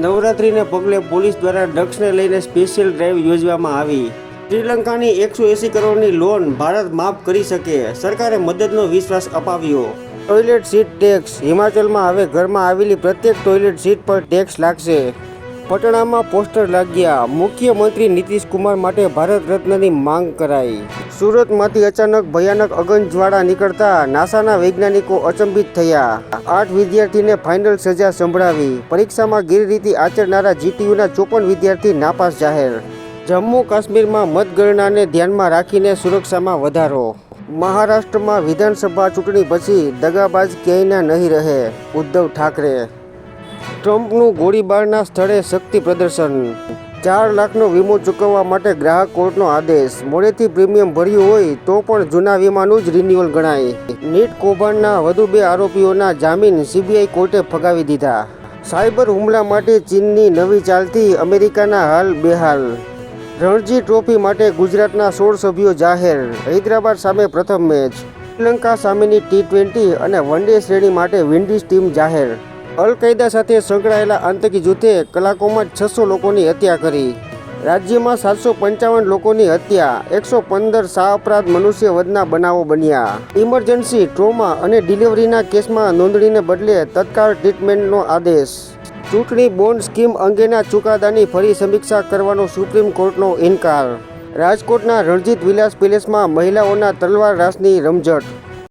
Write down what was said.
નવરાત્રિને પગલે પોલીસ દ્વારા ડ્રગ્સને લઈને સ્પેશિયલ ડ્રાઈવ યોજવામાં આવી. શ્રીલંકાની એકસો એંસી કરોડની લોન ભારત માફ કરી શકે, સરકારે મદદનો વિશ્વાસ અપાવ્યો. ટોયલેટ સીટ ટેક્સ, હિમાચલમાં હવે ઘરમાં આવેલી પ્રત્યેક ટોયલેટ સીટ પર ટેક્સ લાગશે. પટણામાં પોસ્ટર લાગ્યા. મુખ્યમંત્રી નીતિશ કુમાર માટે ભારત રત્નની માંગ કરાઈ. સુરતમાંથી અચાનક ભયાનક અગનજ્વાળા નીકળતા નાસાના વૈજ્ઞાનિકો અચંબિત થયા. આઠ વિદ્યાર્થીને ફાઇનલ સજા સંભળાવી. પરીક્ષામાં ગેરરીતિ આચરનારા જીટીયુના ચોપન વિદ્યાર્થી નાપાસ જાહેર. જમ્મુ કાશ્મીરમાં મતગણનાને ધ્યાનમાં રાખીને સુરક્ષામાં વધારો. મહારાષ્ટ્રમાં વિધાનસભા ચૂંટણી પછી દગાબાજ ક્યાંયના નહીં રહે. ઉદ્ધવ ઠાકરે ટ્રમ્પનું ગોળીબારના સ્થળે શક્તિ પ્રદર્શન. ચાર લાખનો વીમો ચૂકવવા માટે ગ્રાહક કોર્ટનો આદેશ. મોડેથી પ્રીમિયમ ભર્યું હોય તો પણ જૂના વીમાનું જ રિન્યુઅલ ગણાય. નીટ કૌભાંડના વધુ બે આરોપીઓના જામીન સીબીઆઈ કોર્ટે ફગાવી દીધા. સાયબર હુમલા માટે ચીનની નવી ચાલતી અમેરિકાના હાલ બેહાલ. રણજી ટ્રોફી માટે ગુજરાતના સોળ સભ્યો જાહેર. હૈદરાબાદ સામે પ્રથમ મેચ. શ્રીલંકા સામેની ટી ટ્વેન્ટી અને વન ડે શ્રેણી માટે વિન્ડીઝ ટીમ જાહેર. અલ કાયદા સાથે સંકળાયેલા આતંકી જૂથે કલાકોમાં છસો લોકોની હત્યા કરી. રાજ્યમાં સાતસો પંચાવન લોકોની હત્યા, એકસો પંદર સા અપરાધ મનુષ્ય વધના બનાવો બન્યા. ઇમરજન્સી, ટ્રોમા અને ડિલિવરીના કેસમાં નોંધણીને બદલે તત્કાળ ટ્રીટમેન્ટનો આદેશ. ચૂંટણી બોન્ડ સ્કીમ અંગેના ચુકાદાની ફરી સમીક્ષા કરવાનો સુપ્રીમ કોર્ટનો ઇનકાર. રાજકોટના રણજીત વિલાસ પેલેસમાં મહિલાઓના તલવાર રાસની રમઝટ